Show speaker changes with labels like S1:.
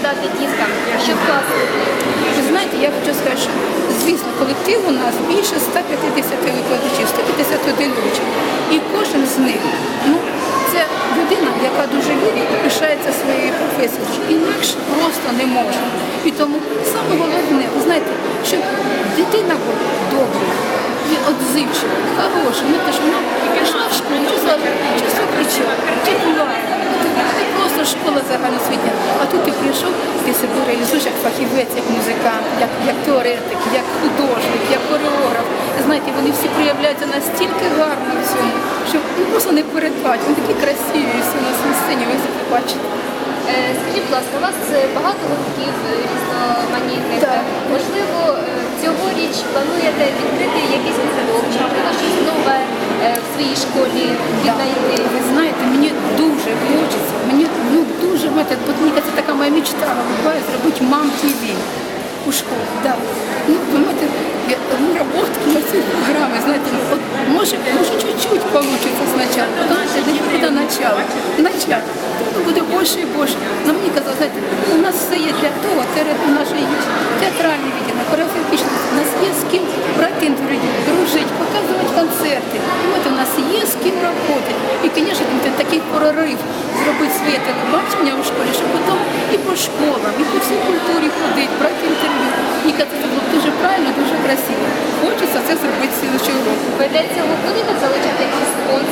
S1: побажати діткам, щоб клас
S2: Ви знаєте, я хочу сказати, що звісно, колектив у нас більше 150 викладачів, 151 учень. І кожен з них, ну, це людина, яка дуже любить, пишається своєю професією. Інакше просто не може. І тому саме головне, ви знаєте, щоб дитина була добра і отзивчива, хороша. Не те, що вона пішла в школу, чи зразу, чи все кричала, чи була. Це просто школа загальноосвітня. Тут ти себе реалізуєш як фахівець, як музикант, як, як теоретик, як художник, як хореограф. Знаєте, вони всі проявляються настільки гарно в цьому, що ну, просто не передбачити. Вони такі красиві всі у нас на сцені, ви це побачите.
S1: Е, Скажіть, будь ласка, у вас е, багато гуртків е, різноманітних.
S2: Так.
S1: Можливо, цьогоріч плануєте відкрити якийсь гурток, чи можливо щось нове в своїй школі віднайти?
S2: Ви знаєте, мені дуже хочеться, мені ну дуже знаєте, от мені це така моя мечта буває зробити мам ТВ у школі. Да. Ну, ви я, ну, на цій програмі, знаєте, ну, от, може, може чуть-чуть получится тому що не буде начало. Начало. Ну, буде більше і більше. Ну, мені казали, знаєте, у нас все є для того, це наше є театральне відділення, хореографічне, у нас є з ким брати інтерв'ю, дружити, показувати концерти. От у нас є з ким працювати. І, звісно, такий прорив зробити своє телебачення у школі, щоб потім і по школам, і по всій культурі ходити, брати інтерв'ю. І це було дуже правильно, дуже красиво. Хочеться це зробити цілу року.
S1: Ви для цього будете залучати якісь спонсорів,